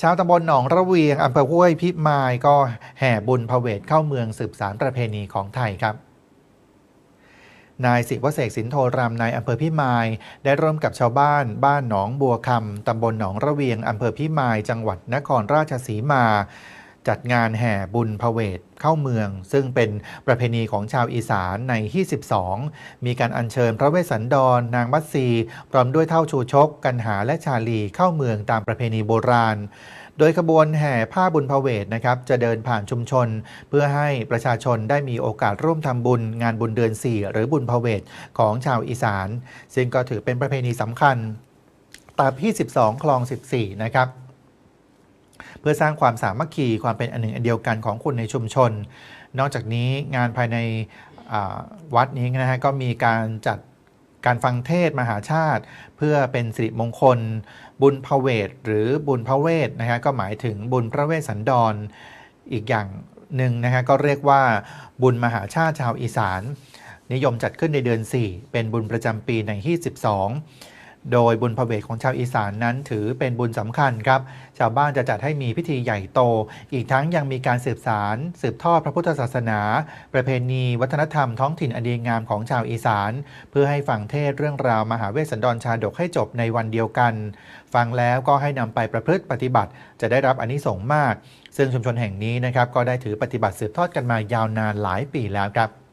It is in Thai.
ชาวตำบลหนองระเวียงอำเภอห้วยพิมายก็แห่บุญพเวทเข้าเมืองสืบสารประเพณีของไทยครับนายศิวเสกสินโทรำนายอำเภอพิมาย ได้ร่วมกับชาวบ้าน บ้านหนองบัวคำตำบลหนองระเวียงอำเภอพิมาย จังหวัดนครราชสีมา จัดงานแห่บุญพระเวทเข้าเมือง ซึ่งเป็นประเพณีของชาวอีสานในที่12มีการอัญเชิญพระเวสสันดร นางมัตสีพร้อมด้วยเท่าชูชก กันหาและชาลีเข้าเมืองตามประเพณีโบราณ โดยขบวนแห่ผ้าบุญพระเวทนะครับจะเดินผ่านชุมชน เพื่อให้ประชาชนได้มีโอกาสร่วมทำบุญงานบุญเดือน 4 หรือบุญพระเวทของชาวอีสาน ซึ่งก็ถือเป็นประเพณีสำคัญตามที่ 12 คลอง 14 นะครับ พื่อสร้างความสามัคคีความเป็นอันหนึ่งอันเดียวกันของคนในชุมชน นอกจากนี้งานภายในวัดนี้นะฮะก็มีการจัดการฟังเทศมหาชาติ เพื่อเป็นสิริมงคล บุญพระเวทหรือบุญพระเวทนะฮะก็หมายถึงบุญพระเวสสันดรอีกอย่างหนึ่งนะฮะก็เรียกว่าบุญมหาชาติชาวอีสาน นิยมจัดขึ้นในเดือน 4 เป็นบุญประจำปีในที่ 12 โดยบุญพเวทของชาวอีสานนั้นถือเป็นบุญสำคัญครับ ชาวบ้านจะจัดให้มีพิธีใหญ่โต อีกทั้งยังมีการสืบสารสืบทอดพระพุทธศาสนา ประเพณี วัฒนธรรมท้องถิ่นอันดีงามของชาวอีสาน เพื่อให้ฟังเทศเรื่องราวมหาเวสสันดรชาดกให้จบในวันเดียวกัน ฟังแล้วก็ให้นำไปประพฤติปฏิบัติ จะได้รับอานิสงส์มาก ซึ่งชุมชนแห่งนี้นะครับก็ได้ถือปฏิบัติสืบทอดกันมายาวนานหลายปีแล้วครับ